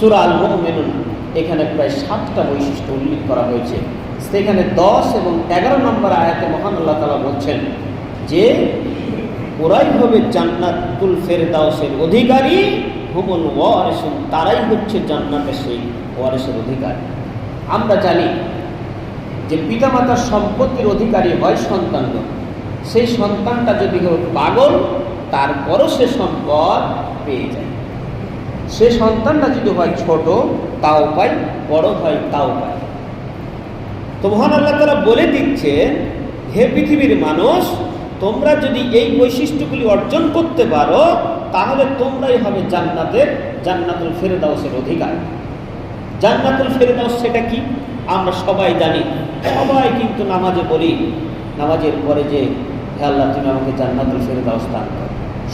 সুরা আল মেনুন এখানে প্রায় সাতটা বৈশিষ্ট্য উল্লেখ করা হয়েছে। সেখানে দশ এবং এগারো নম্বর আয়াতে মহান আল্লাহ তালা বলছেন যে, ওরাই হবে জান্নাতুল ফেরদাউসের অধিকারী, হুমুল ওয়ারেসুন, তারাই হচ্ছে জান্নাতের সেই ওয়ারেসের অধিকারী। আমরা জানি যে পিতামাতার সম্পত্তির অধিকারী হয় সন্তানগণ সেই সন্তানটা যদি হোক পাগল, তারপরও সে সম্পদ পেয়ে যায়। সে সন্তানটা যদি হয় ছোট, তাও পায়, বড় হয়, তাও পায়। তো মহান আল্লাহ তারা বলে দিচ্ছে হে পৃথিবীর মানুষ, তোমরা যদি এই বৈশিষ্ট্যগুলি অর্জন করতে পারো, তাহলে তোমরাই হবে জান্নাতের, জান্নাতুল ফেরদাউসের অধিকার। জান্নাতুল ফেরদাউস সেটা কি? আমরা সবাই জানি, সবাই কিন্তু নামাজে বলি নামাজের পরে যে, হে আল্লাহ, তুমি আমাকে জান্নাতুল ফেরদাউস দান করো।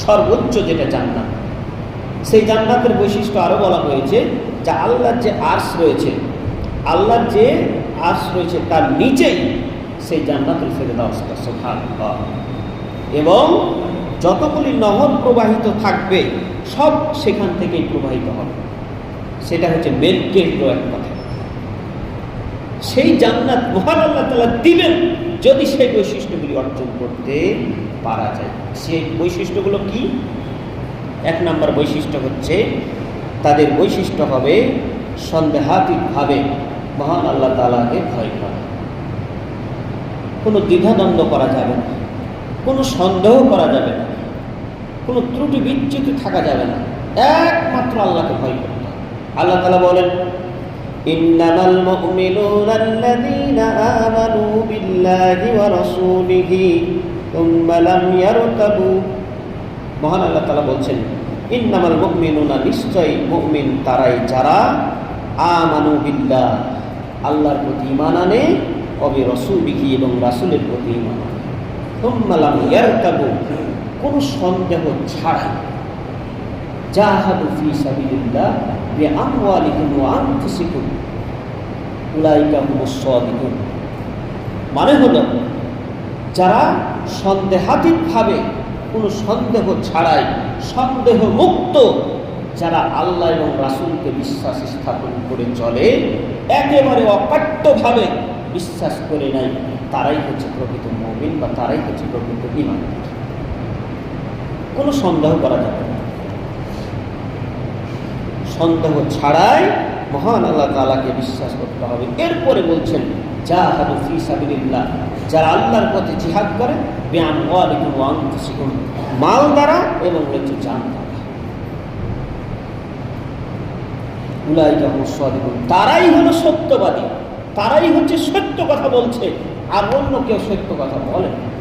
সর্বোচ্চ যেটা জান্নাত সেই জান্নাতের বৈশিষ্ট্য আরও বলা হয়েছে যে আল্লাহর যে আর্স রয়েছে, আল্লাহর যে আর্স রয়েছে তার নিচেই সেই জান্নাতুল ফেরদাউসটা সোফান এবং যতগুলি নহর প্রবাহিত থাকবে, সব সেখান থেকেই প্রবাহিত হবে। সেটা হচ্ছে কেন্দ্র এক কথা সেই জান্নাত মহান আল্লাহ তালা দিবেন যদি সেই বৈশিষ্ট্যগুলি অর্জন করতে পারা যায়। সেই বৈশিষ্ট্যগুলো কি? এক নম্বর বৈশিষ্ট্য হচ্ছে তাদের বৈশিষ্ট্য হবে সন্দেহাতীতভাবে মহান আল্লাহ তালাকে ভয় করা কোনো দ্বিধাদ্বন্দ্ব করা যাবে না কোনো সন্দেহ করা যাবে না কোনো ত্রুটি বিচ্যুতি থাকা যাবে না একমাত্র আল্লাহকে ভয় করতে হবে আল্লাহ তালা বলেন إنما المؤمنون الذين آمنوا بالله ورسوله ثم لم يرتبوا মহান আল্লাহ তালা বলছেন ইন্নামাল মুমিনুনা নিশ্চয় মুমিন তারাই যারা আমানু বিল্লাহ, আল্লাহর প্রতি ইমান আনে, কবে রসুলিহি এবং রাসুলের প্রতি ইমান আনে। তুম্মালাম ইয়ারতাবু কোনো সন্দেহ ছাড়াই। জাহাদু ফি সাবিলিল্লাহ বিআমওয়ালিহিম ওয়া আনফুসিকুম, উলাইকা হুমুস সাদিকুন। মানে হলো, যারা সন্দেহাতীতভাবে কোনো সন্দেহ ছাড়াই, সন্দেহ মুক্ত যারা আল্লাহ এবং রাসুলকে বিশ্বাস স্থাপন করে চলে, একেবারে অকাট্যভাবে বিশ্বাস করে নাই তারাই হচ্ছে প্রকৃত মমিন বা তারাই হচ্ছে প্রকৃত ইমান কোনো সন্দেহ করা যাবে না। সন্দেহ ছাড়াই মহান আল্লাহ তালাকে বিশ্বাস করতে হবে। এরপরে বলছেন যা হাদু ফি সাবিলিল্লাহ। যারা আল্লাহর পথে জিহাদ করে ব্যায়াম ওয়ালিকুম মাল দ্বারা এবং হচ্ছে জান তারাই হলো সত্যবাদী। তারাই হচ্ছে সত্য কথা বলছে। আর অন্য কেউ সত্য কথা বলে না।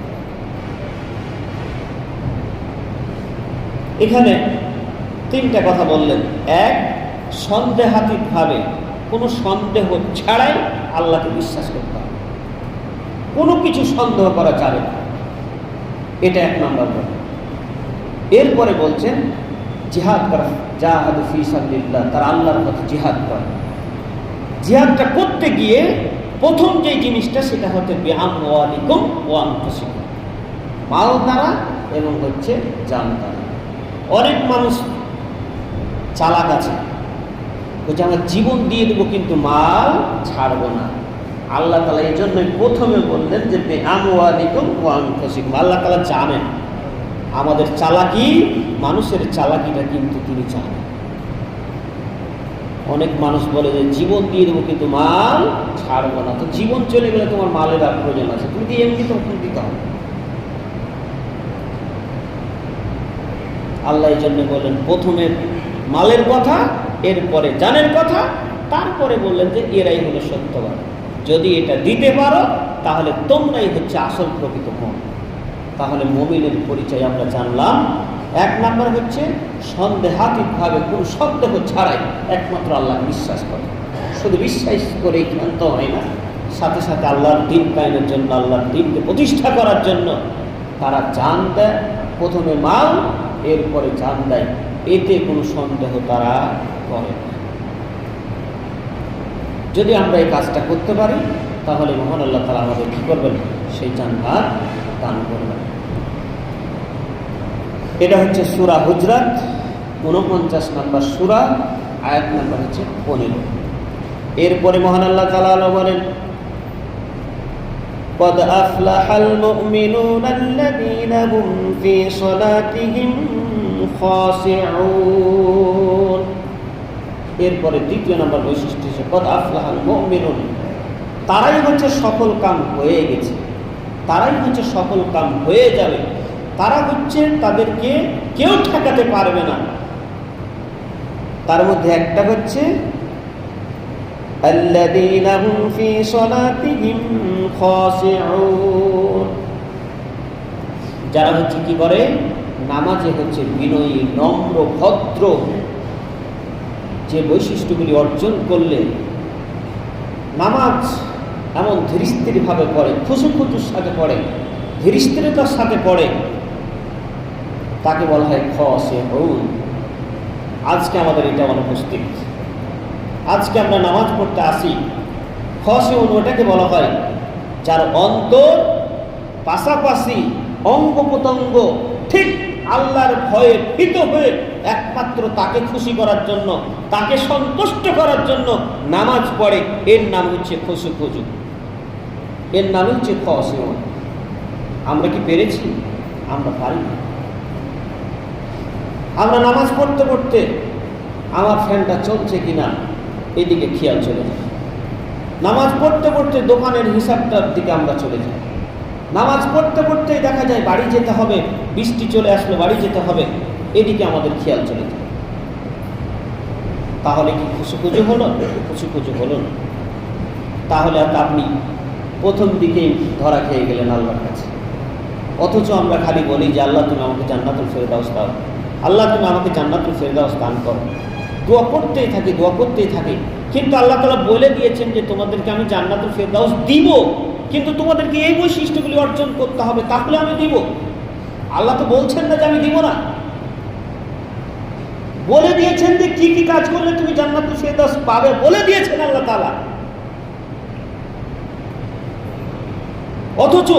এখানে তিনটা কথা বললেন। এক, সন্দেহাতীতভাবে কোনো সন্দেহ ছাড়াই আল্লাহকে বিশ্বাস করতে হবে। কোনো কিছু সন্দেহ করা যাবে না। এটা এক নম্বর কথা এরপরে বলছেন, জিহাদ করা, জাহাদ ফি সাবিল্লাহ তারা আল্লাহর পথে জিহাদ করে। জিহাদটা করতে গিয়ে প্রথম যে জিনিসটা, সেটা হচ্ছে ব্যায়াম ওয়ালিকুম ওয়ান মাল দ্বারা এবং হচ্ছে জান দ্বারা। অনেক মানুষ চালাক আছে। বলছে, আমরা জীবন দিয়ে দেবো, কিন্তু মাল ছাড়বো না। আল্লাহ তালা এই জন্যই প্রথমে বললেন যে ওয়ান ফসিকুম আল্লাহ তালা জানেন, আমাদের চালাকি, মানুষের চালাকিটা কিন্তু তিনি জানেন। অনেক মানুষ বলে যে, জীবন দিয়ে দেবো কিন্তু মাল, ছাড়বো না। তো জীবন চলে গেলে তোমার মালের আর প্রয়োজন আছে। তুমি দিয়ে এমনি তো দিতে হবে। আল্লাহ এই জন্য বললেন, প্রথমে মালের কথা, এরপরে জানের কথা। তারপরে বললেন যে, এরাই হলো সত্যবাদ। যদি এটা দিতে পারো, তাহলে তোমরাই হচ্ছে আসল প্রকৃত মন। তাহলে মমিনের পরিচয় আমরা জানলাম। এক নাম্বার হচ্ছে, সন্দেহাতীতভাবে কোন সন্দেহ ছাড়াই একমাত্র আল্লাহ বিশ্বাস করে। শুধু বিশ্বাস করেই ক্ষান্ত হয় না, সাথে সাথে আল্লাহর দিন কায়েমের জন্য, আল্লাহর দিনকে প্রতিষ্ঠা করার জন্য তারা জান দেয়। প্রথমে মাল, এরপরে জান দেয়। এতে কোনো সন্দেহ তারা করে না। যদি আমরা এই কাজটা করতে পারি তাহলে মহান আল্লাহ তালা আমাদের কী করবেন সেই জানভার দান করবেন এটা হচ্ছে সুরা হুজরাত উনপঞ্চাশ নম্বর সুরা আয়াত নাম্বার হচ্ছে পনেরো এরপরে মহান আল্লাহ তালা বলেন قد أفلح المؤمنون الذين هم في صلاتهم خاشعون এরপরে দ্বিতীয় নম্বর বৈশিষ্ট্য হিসেবে পদ আফলাহাল মেরুন তারাই হচ্ছে সফল কাম হয়ে গেছে। তারাই হচ্ছে সফল কাম হয়ে যাবে। তারা হচ্ছে তাদেরকে কেউ ঠেকাতে পারবে না। তার মধ্যে একটা হচ্ছে যারা হচ্ছে কি করে? নামাজে হচ্ছে বিনয়ী, নম্র, ভদ্র। বৈশিষ্ট্যগুলি অর্জন করলে নামাজ এমন ধীরস্থিরভাবে পড়ে, খুশু খুচুর সাথে পড়ে, ধীরস্থিরতার সাথে পড়ে, তাকে বলা হয় খ সে আজকে আমাদের এটা অনুপস্থিত। আজকে আমরা নামাজ পড়তে আসি। খ সে ওটাকে বলা হয় যার অন্তর পাশাপাশি অঙ্গ প্রত্যঙ্গ ঠিক আল্লাহর ভয়ে ভীত হয়ে একমাত্র তাকে খুশি করার জন্য, তাকে সন্তুষ্ট করার জন্য নামাজ পড়ে। এর নাম হচ্ছে খুশু খুজু। এর নাম হচ্ছে খসে। আমরা কি পেরেছি? আমরা পারি না। আমরা নামাজ পড়তে পড়তে আমার ফ্যানটা চলছে কিনা এদিকে খেয়াল চলে যায়। নামাজ পড়তে পড়তে দোকানের হিসাবটার দিকে আমরা চলে যাই। নামাজ পড়তে পড়তেই দেখা যায় বাড়ি যেতে হবে, বৃষ্টি চলে আসলে বাড়ি যেতে হবে, এদিকে আমাদের খেয়াল চলে যায়। তাহলে কি খুশুকুজু হলো? খুশুকুজু হলো না। তাহলে আপনি প্রথম দিকেই ধরা খেয়ে গেলেন আল্লাহর কাছে। অথচ আমরা খালি বলি যে, আল্লাহ তুমি আমাকে জান্নাতুল ফেরদাউস দাও। আল্লাহ তুমি আমাকে জান্নাতুল ফেরদাউস দান করো। দোয়া করতেই থাকি, দোয়া করতেই থাকি। কিন্তু আল্লাহ তালা বলে দিয়েছেন যে, তোমাদেরকে আমি জান্নাতুল ফেরদাউস দিব। কিন্তু তোমাদেরকে এই বৈশিষ্ট্যগুলি অর্জন করতে হবে, তাহলে আমি দিব। আল্লাহ তো বলছেন না যে আমি দিব না। বলে দিয়েছেন যে কি কি কাজ করলে তুমি ফেরদাউস পাবে, বলে দিয়েছেন আল্লাহ তালা অথচ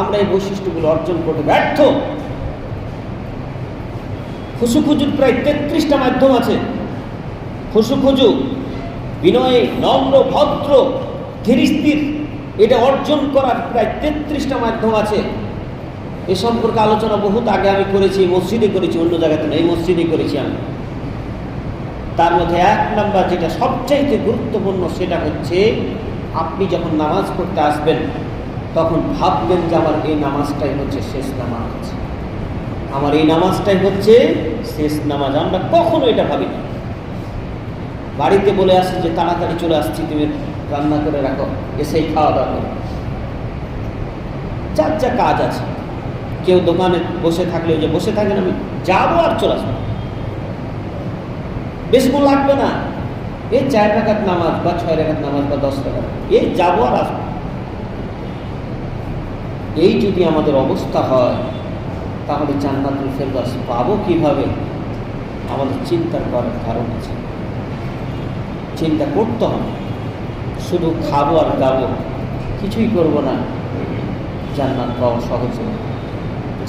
আমরা এই বৈশিষ্ট্যগুলো অর্জন করতে ব্যর্থ। খুশুখুজুর প্রায় তেত্রিশটা মাধ্যম আছে। খুশুখুজু, বিনয়ে, নম্র, ভদ্র, ধীরস্থির এটা অর্জন করার প্রায় তেত্রিশটা মাধ্যম আছে। এ সম্পর্কে আলোচনা বহুত আগে আমি করেছি মসজিদে করেছি, অন্য জায়গাতে না, এই মসজিদে করেছি আমি। তার মধ্যে এক নাম্বার যেটা সবচাইতে গুরুত্বপূর্ণ সেটা হচ্ছে, আপনি যখন নামাজ পড়তে আসবেন, তখন ভাববেন যে আমার এই নামাজটাই হচ্ছে শেষ নামাজ। আমার এই নামাজটাই হচ্ছে শেষ নামাজ। আমরা কখনো এটা ভাবি না বাড়িতে বলে আসি যে তাড়াতাড়ি চলে আসছি, তুমি রান্না করে রাখো এসেই খাওয়া দাওয়া করো। যার যা কাজ আছে, কেউ দোকানে বসে থাকলে, যে বসে থাকেন আমি, যাব আর চলে আসব। বেশিক্ষণ লাগবে না। এই চার টাকার নামাজ বা ছয় টাকার নামাজ বা দশ টাকার এই যাব আর আসব। এই যদি আমাদের অবস্থা হয়, তাহলে জান্নাতুল ফেরদাস পাবো কীভাবে? আমাদের চিন্তার করার কারণ আছে। চিন্তা করতে হবে। শুধু খাব আর গাবো, কিছুই করব না। জান্নাত পাওয়া সহজ।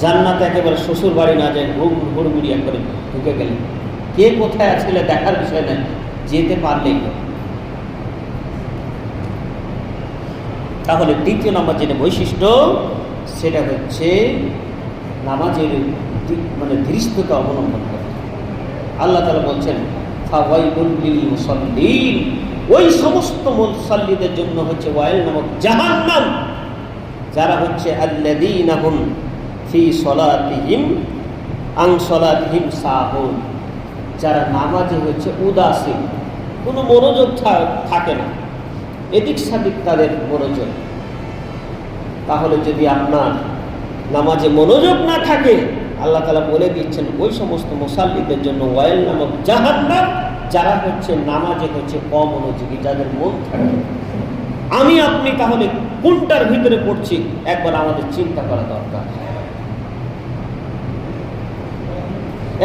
জান্নাত একেবারে শ্বশুর বাড়ি না যায় হুড় হুড়মুড়ি একবারে ঢুকে গেলে কে কোথায় আছে দেখার বিষয় নেই যেতে পারলেই তাহলে দ্বিতীয় নম্বর যেটা বৈশিষ্ট্য, সেটা হচ্ছে নামাজের মানে ধৃষ্টতা অবলম্বন করে। আল্লাহ তালা বলছেন ওই সমস্ত মুসল্লিদের জন্য হচ্ছে ওয়াইল নামক জাহান্নাম। যারা হচ্ছে আং যারা নামাজে হচ্ছে উদাসীন, কোনো মনোযোগ থাকে না। এদিক সাদিক তাদের মনোযোগ। তাহলে যদি আপনার নামাজে মনোযোগ না থাকে, আল্লাহ তালা বলে দিচ্ছেন, ওই সমস্ত মুসাল্লিদের জন্য ওয়াইল নামক জাহান্নাম। যারা হচ্ছে নামাজে হচ্ছে অমনোযোগী যাদের মন থাকে আমি আপনি তাহলে কোনটার ভিতরে পড়ছি? একবার আমাদের চিন্তা করা দরকার।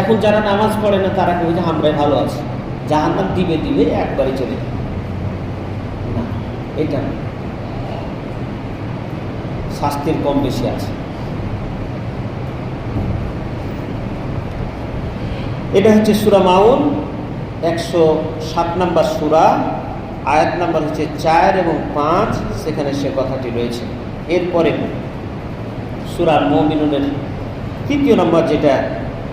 এখন যারা নামাজ পড়ে না, তারা কেউ যে আমরাই ভালো আছি। জাহান্নাম দিবে দিবে একবারে চলে না, এটা শাস্তির কম বেশি আছে। এটা হচ্ছে সুরা মাউন। একশো সাত নম্বর সুরা আয়াত নাম্বার হচ্ছে চার এবং পাঁচ সেখানে সে কথাটি রয়েছে এরপরে সুরার মমিনুনের তৃতীয় নম্বর যেটা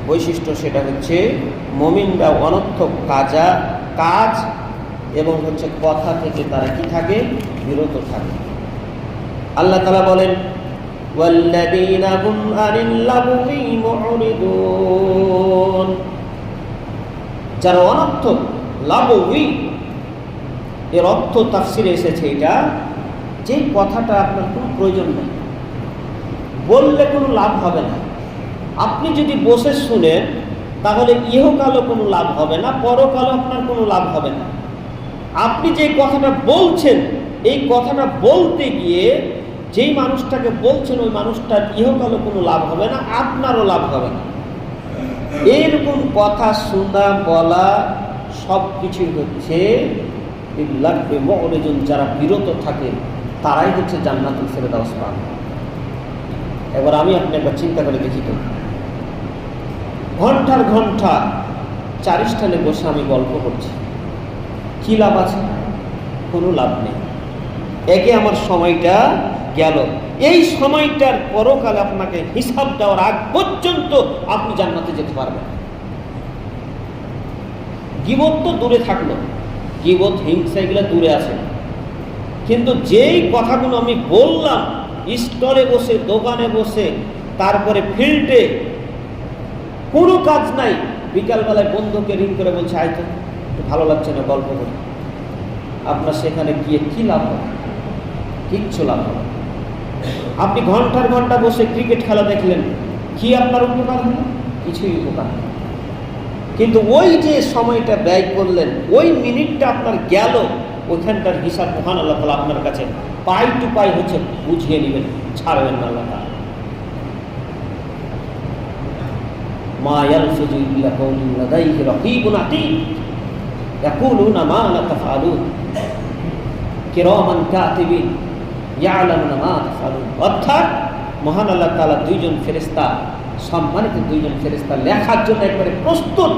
বৈশিষ্ট্য সেটা হচ্ছে মমিনরা অনর্থক কাজা কাজ এবং হচ্ছে কথা থেকে তারা কি থাকে বিরত থাকে আল্লাহ তালা বলেন والذين هم عن اللغو معرضون যারা লাভ লাভই এর অর্থ তাফসিরে এসেছে এটা, যে কথাটা আপনার কোনো প্রয়োজন নেই। বললে কোনো লাভ হবে না। আপনি যদি বসে শুনেন, তাহলে ইহকালও কোনো লাভ হবে না, পরকালও আপনার কোনো লাভ হবে না। আপনি যে কথাটা বলছেন, এই কথাটা বলতে গিয়ে যেই মানুষটাকে বলছেন, ওই মানুষটার ইহকালও কোনো লাভ হবে না, আপনারও লাভ হবে না। এরকম কথা শোনা বলা সব কিছুই হচ্ছে লাগবে যারা বিরত থাকে, তারাই হচ্ছে জান্নাতুল ফেরদাউস পান এবার আমি আপনি একবার চিন্তা করে দেখি তো। ঘণ্টার ঘণ্টা চারিষ্ঠানে বসে আমি গল্প করছি। কি লাভ আছে? কোনো লাভ নেই। একে আমার সময়টা গেল। এই সময়টার পরকালে আপনাকে হিসাব দেওয়ার আগ পর্যন্ত আপনি জান্নাতে যেতে পারবেন। গিবত তো দূরে থাকল। গিবত, হিংসা এগুলো দূরে আছে। কিন্তু যেই কথাগুলো আমি বললাম, স্টলে বসে, দোকানে বসে, তারপরে ফিল্ডে, কোনো কাজ নাই। বিকালবেলায় বন্ধুকে রিং করে বলছে আয়তো ভালো লাগছে না, গল্প করে। আপনার সেখানে গিয়ে কী লাভ হবে? কিচ্ছু লাভ হবে আপনি ঘণ্টার ঘণ্টা বসে ক্রিকেট খেলা দেখলেন, কি আপনার উপকার হলো? কিছুই উপকার কিন্তু ওই যে সময়টা ব্যয় করলেন, ওই মিনিটটা আপনার গেল ওইখানটার হিসাব মহান আল্লাহ তালা আপনার কাছে পাই টু পাই হচ্ছে, বুঝিয়ে নেবেন, ছাড়বেন না আল্লাহ তাআলা। মা ইয়ালফিজু ইল্লা কাউলুন লাদাইহি রাকীবুন ইয়াকুলুনা মা লা তাফআলুন কিরামান কাতিবিন। ইয়ালামুনা মা তাফআলুন অর্থাৎ মহান আল্লাহ তালা দুইজন ফেরেশতা, সম্মানিত দুইজন ফেরেশতা লেখার জন্য একবারে প্রস্তুত,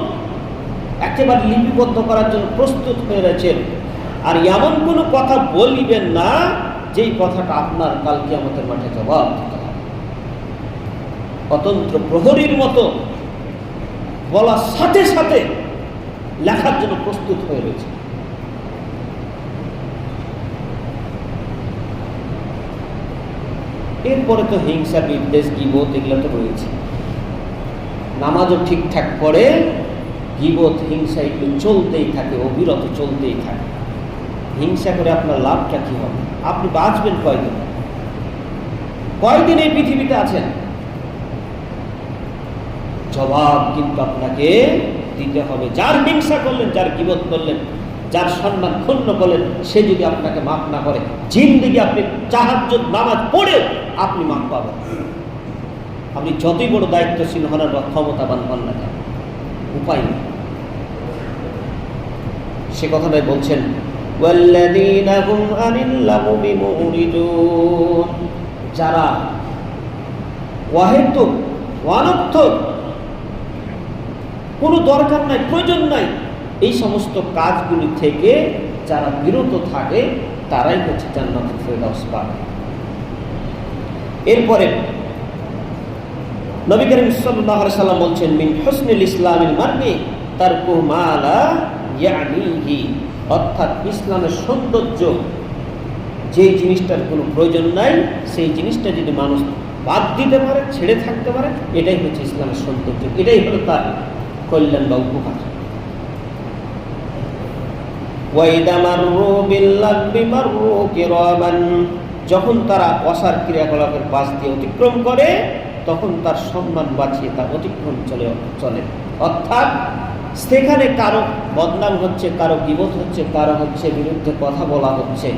একেবারে লিপিবদ্ধ করার জন্য প্রস্তুত হয়ে রয়েছেন। আর এমন কোনো কথা বলিবেন না, যেই কথাটা আপনার কালকে আমাদের মাঠে জবাব দিতে হবে। অতন্ত্র প্রহরীর মতো বলার সাথে সাথে লেখার জন্য প্রস্তুত হয়ে রয়েছে। এরপরে তো হিংসা, বিদ্বেষ গিবোধ এগুলো তো রয়েছে। নামাজও ঠিকঠাক করে গিবোধ হিংসা এগুলো চলতেই থাকে, অবিরত চলতেই থাকে। হিংসা করে আপনার লাভটা কি হবে? আপনি বাঁচবেন কয়দিন? কয়দিন এই পৃথিবীতে আছেন? জবাব কিন্তু আপনাকে দিতে হবে। যার হিংসা করলেন, যার গিবত করলেন যার সম্মান ক্ষুণ্ণ করেন সে যদি আপনাকে মাফ না করে, জিন্দিগি আপনি চাহাজ নামাজ পড়ে আপনি মাফ পাবেন। আপনি যতই বড় দায়িত্বশীল হন বা ক্ষমতাবান হন না কেন, উপায় নেই। সে কথাটাই বলছেন যারা অহেতুক, অনর্থক, কোনো দরকার নাই, প্রয়োজন নাই এই সমস্ত কাজগুলি থেকে যারা বিরত থাকে, তারাই হচ্ছে জান্নাত ফেরদাউস পাবে। এরপরে নবী করিম সাল্লাল্লাহু আলাইহি সাল্লাম বলছেন, মিন হুসনিল ইসলামিল মারমি তারকু মালা ইয়ানিহি। অর্থাৎ ইসলামের সৌন্দর্য যে জিনিসটার কোনো প্রয়োজন নাই, সেই জিনিসটা যদি মানুষ বাদ দিতে পারে, ছেড়ে থাকতে পারে, এটাই হচ্ছে ইসলামের সৌন্দর্য। এটাই হলো তার কল্যাণ বা উপকার ওয়াইদা মাররু বিল্লাগবি মাররু কিরামান। যখন তারা অসার ক্রিয়াকলাপের পাশ দিয়ে অতিক্রম করে, তখন তার সম্মান বাঁচিয়ে তার অতিক্রম চলে চলে। অর্থাৎ, সেখানে কারও বদনাম হচ্ছে, কারও বিবোধ হচ্ছে, কারও হচ্ছে বিরুদ্ধে কথা বলা হচ্ছে।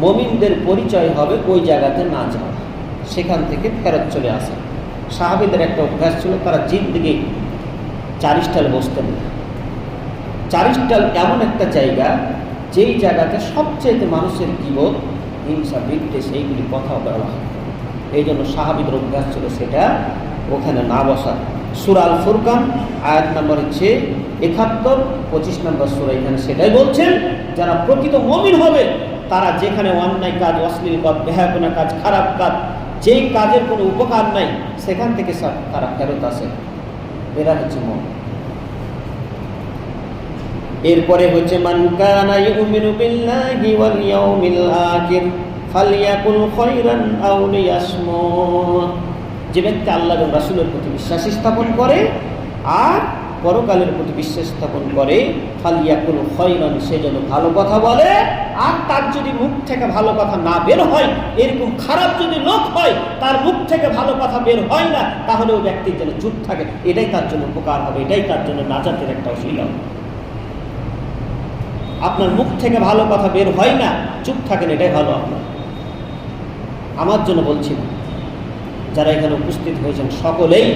মমিনদের পরিচয় হবে ওই জায়গাতে না যাওয়া সেখান থেকে ফেরত চলে আসা। সাহাবিদের একটা অভ্যাস ছিল, তারা জিন্দিগি চারিস্টাল বসতেন। না চারিস্টাল এমন একটা জায়গা, যেই জায়গাতে সবচেয়ে মানুষের বিবোধ হিংসা, বিদ্বেষ, এইগুলি কথা বলা হয়। এই জন্য সাহাবিদের অভ্যাস ছিল সেটা ওখানে না বসা। সুরাল ফুরকান, আয়াত নাম্বার হচ্ছে একাত্তর, পঁচিশ নম্বর সুরা, এখানে সেটাই বলছেন, যারা প্রকৃত মমিন হবে, তারা যেখানে অন্যায় কাজ, অশ্লীল কাজ বেহাপনা কাজ, খারাপ কাজ, যেই কাজের কোনো উপকার নাই, সেখান থেকে তারা ফেরত আসে। এরা হচ্ছে মন এরপরে হচ্ছে, মান কানা ইউমিনু বিল্লাহি ওয়াল ইয়াউমিল আখির ফালইয়াকুল খায়রান আও লিয়াসমুত। যে ব্যক্তি আল্লাহ এবং রাসূলের প্রতি বিশ্বাস স্থাপন করে আর পরকালের প্রতি বিশ্বাস স্থাপন করে ফালিয়াকুল খয়রান, সে যেন ভালো কথা বলে আর তার যদি মুখ থেকে ভালো কথা না বের হয়, এরকম খারাপ যদি লোক হয়, তার মুখ থেকে ভালো কথা বের হয় না, তাহলে ওই ব্যক্তির যেন চুপ থাকে। এটাই তার জন্য উপকার হবে, এটাই তার জন্য নাজাতের একটা অসুবিধা হবে। আপনার মুখ থেকে ভালো কথা বের হয় না, চুপ থাকেন, এটাই ভালো আপনার। আমার জন্য বলছি না, যারা এখানে উপস্থিত হয়েছেন সকলেই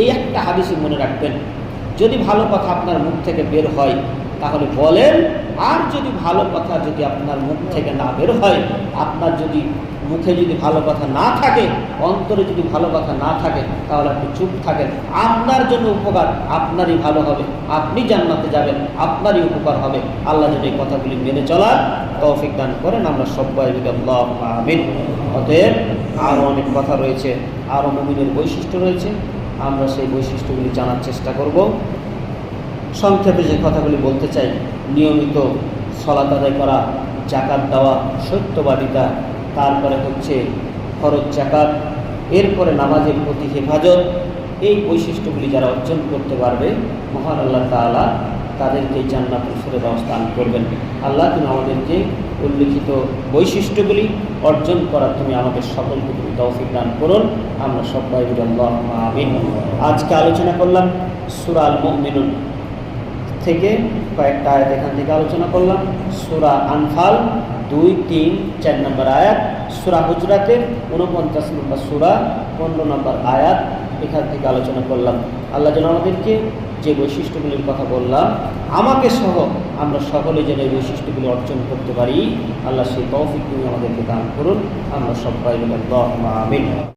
এই একটা হাদিসই মনে রাখবেন, যদি ভালো কথা আপনার মুখ থেকে বের হয়, তাহলে বলেন, আর যদি ভালো কথা যদি আপনার মুখ থেকে না বের হয়, আপনার যদি মুখে যদি ভালো কথা না থাকে, অন্তরে যদি ভালো কথা না থাকে, তাহলে আপনি চুপ থাকেন। আপনার জন্য উপকার আপনারই ভালো হবে। আপনি জান্নাতে যাবেন, আপনারই উপকার হবে। আল্লাহ যদি এই কথাগুলি মেনে চলার তৌফিক দান করেন। আমরা সবাই আমিন। অতএব আরও অনেক কথা রয়েছে আরও মুমিনের বৈশিষ্ট্য রয়েছে। আমরা সেই বৈশিষ্ট্যগুলি জানার চেষ্টা করব। সংক্ষেপে যে কথাগুলি বলতে চাই, নিয়মিত সলাত আদায় করা, জাকাত দেওয়া, সত্যবাদিতা তারপরে হচ্ছে খরচ জাকাত এরপরে নামাজের প্রতি হেফাজত, এই বৈশিষ্ট্যগুলি যারা অর্জন করতে পারবে, মহান আল্লাহ তাআলা তাদেরকে জান্নাতুল ফেরদাউস দান করবেন। আল্লাহ তুমি আমাদেরকে উল্লিখিত বৈশিষ্ট্যগুলি অর্জন করার তুমি আমাদের সকলকে তুমি তৌফিক দান করুন। আমরা সবাই আমিন। আজকে আলোচনা করলাম সুরাল মুমিনুন থেকে কয়েকটা আয়াত এখান থেকে আলোচনা করলাম। সুরা আনফাল দুই, তিন, চার নম্বর আয়াত, সুরা হুজরাতের উনপঞ্চাশ নম্বর সুরা, পনেরো নম্বর আয়াত, এখান থেকে আলোচনা করলাম। আল্লাহ যেন আমাদেরকে যে বৈশিষ্ট্যগুলির কথা বললাম, আমাকে সহ আমরা সকলে যেন এই বৈশিষ্ট্যগুলি অর্জন করতে পারি, আল্লাহ সেই তৌফিক আমাদেরকে দান করুন। আমরা সবাই আমিন।